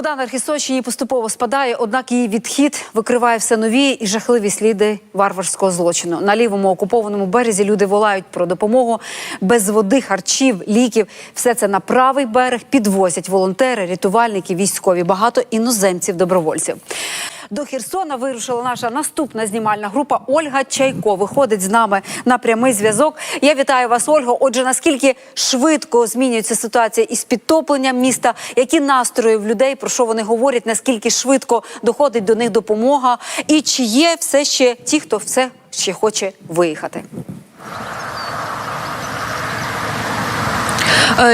Вода на Архісочині поступово спадає, однак її відхід викриває все нові і жахливі сліди варварського злочину. На лівому окупованому березі люди волають про допомогу без води, харчів, ліків. Все це на правий берег підвозять волонтери, рятувальники, військові, багато іноземців, добровольців. До Херсона вирушила наша наступна знімальна група. Ольга Чайко виходить з нами на прямий зв'язок. Я вітаю вас, Ольго. Отже, наскільки швидко змінюється ситуація із підтопленням міста? Які настрої в людей? Про що вони говорять? Наскільки швидко доходить до них допомога? І чи є все ще ті, хто все ще хоче виїхати?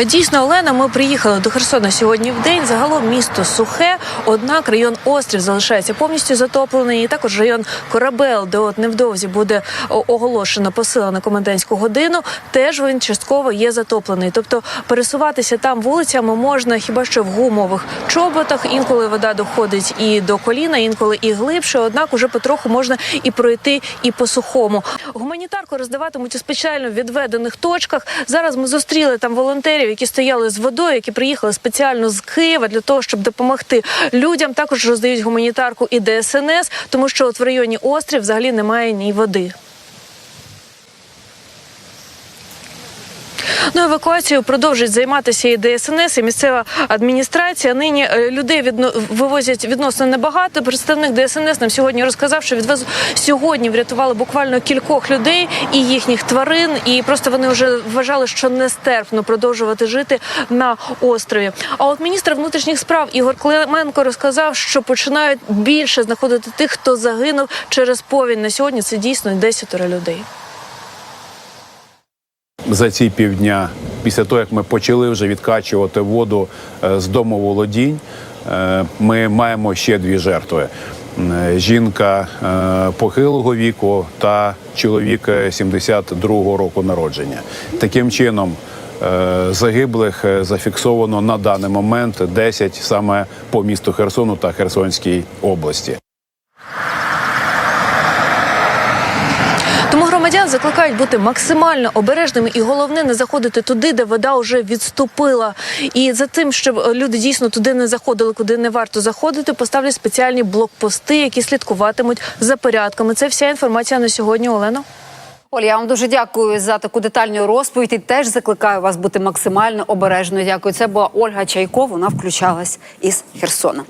Дійсно, Олена, ми приїхали до Херсона сьогодні в день. Загалом місто сухе, однак район Острів залишається повністю затоплений. І також район Корабел, де от невдовзі буде оголошено посилена комендантську годину. Теж він частково є затоплений. Тобто пересуватися там вулицями можна хіба що в гумових чоботах. Інколи вода доходить і до коліна, інколи і глибше. Однак уже потроху можна і пройти і по сухому. Гуманітарку роздаватимуть у спеціально відведених точках. Зараз ми зустріли там волонтерів, які стояли з водою, які приїхали спеціально з Києва для того, щоб допомогти людям. Також роздають гуманітарку і ДСНС, тому що от в районі острів взагалі немає ні води. Ну, евакуацією продовжують займатися і ДСНС, і місцева адміністрація. Нині е, людей відно... вивозять відносно небагато. Представник ДСНС нам сьогодні розказав, що відвез сьогодні врятували буквально кількох людей і їхніх тварин, і просто вони вже вважали, що нестерпно продовжувати жити на острові. А от міністр внутрішніх справ Ігор Клименко розказав, що починають більше знаходити тих, хто загинув через повінь. На сьогодні це дійсно 10 людей. За ці півдня, після того як ми почали вже відкачувати воду е, з домоволодінь, е, ми маємо ще дві жертви: Е, жінка похилого віку та чоловік е, 72-го року народження. Таким чином. Загиблих зафіксовано на даний момент 10 саме по місту Херсону та Херсонській області. Тому громадян закликають бути максимально обережними і головне не заходити туди, де вода вже відступила. І за тим, щоб е, люди дійсно туди не заходили, куди не варто заходити, поставлять спеціальні блокпости, які слідкуватимуть за порядками. Це вся інформація на сьогодні. Олено. Оля, я вам дуже дякую за таку детальну розповідь. І теж закликаю вас бути максимально обережною. Дякую. Це була Ольга Чайко. Вона включалась із Херсона.